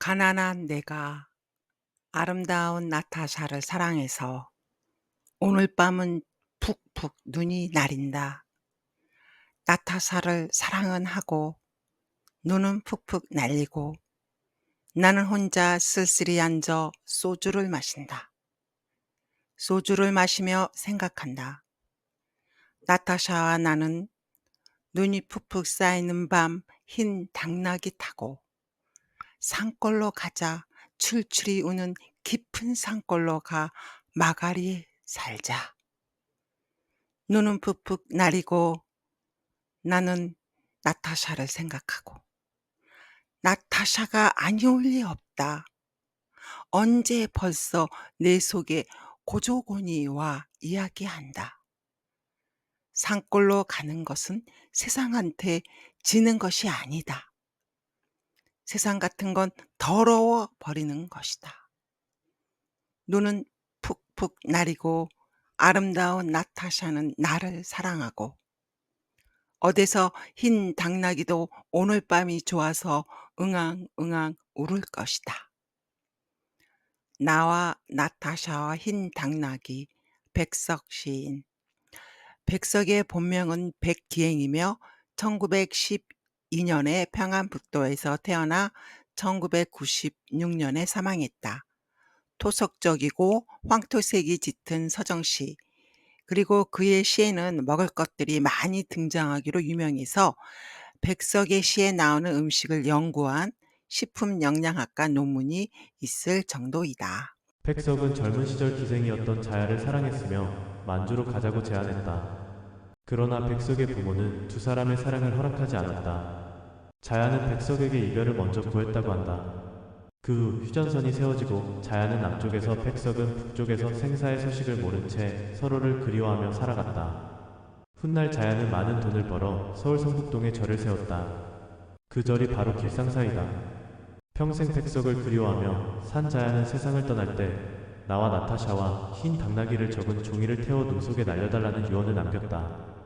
가난한 내가 아름다운 나타샤를 사랑해서 오늘 밤은 푹푹 눈이 내린다. 나타샤를 사랑은 하고 눈은 푹푹 날리고 나는 혼자 쓸쓸히 앉아 소주를 마신다. 소주를 마시며 생각한다. 나타샤와 나는 눈이 푹푹 쌓이는 밤 흰 당나귀 타고 산골로 가자 출출이 우는 깊은 산골로 가 마가리 살자. 눈은 푹푹 나리고 나는 나타샤를 생각하고 나타샤가 아니올 리 없다. 언제 벌써 내 속에 고조곤이 와 이야기한다. 산골로 가는 것은 세상한테 지는 것이 아니다. 세상 같은 건 더러워 버리는 것이다. 눈은 푹푹 나리고 아름다운 나타샤는 나를 사랑하고 어디서 흰 당나귀도 오늘 밤이 좋아서 응앙응앙 울을 것이다. 나와 나타샤와 흰 당나귀 백석 시인 백석의 본명은 백기행이며 1912 년에 평안북도에서 태어나 1996년에 사망했다. 토속적이고 황토색이 짙은 서정시 그리고 그의 시에는 먹을 것들이 많이 등장하기로 유명해서 백석의 시에 나오는 음식을 연구한 식품 영양학과 논문이 있을 정도이다. 백석은 젊은 시절 기생이었던 자야를 사랑했으며 만주로 가자고 제안했다. 그러나 백석의 부모는 두 사람의 사랑을 허락하지 않았다. 자야는 백석에게 이별을 먼저 구했다고 한다. 그 후 휴전선이 세워지고 자야는 남쪽에서 백석은 북쪽에서 생사의 소식을 모른 채 서로를 그리워하며 살아갔다. 훗날 자야는 많은 돈을 벌어 서울 성북동에 절을 세웠다. 그 절이 바로 길상사이다. 평생 백석을 그리워하며 산 자야는 세상을 떠날 때 나와 나타샤와 흰 당나귀를 적은 종이를 태워 눈 속에 날려달라는 유언을 남겼다.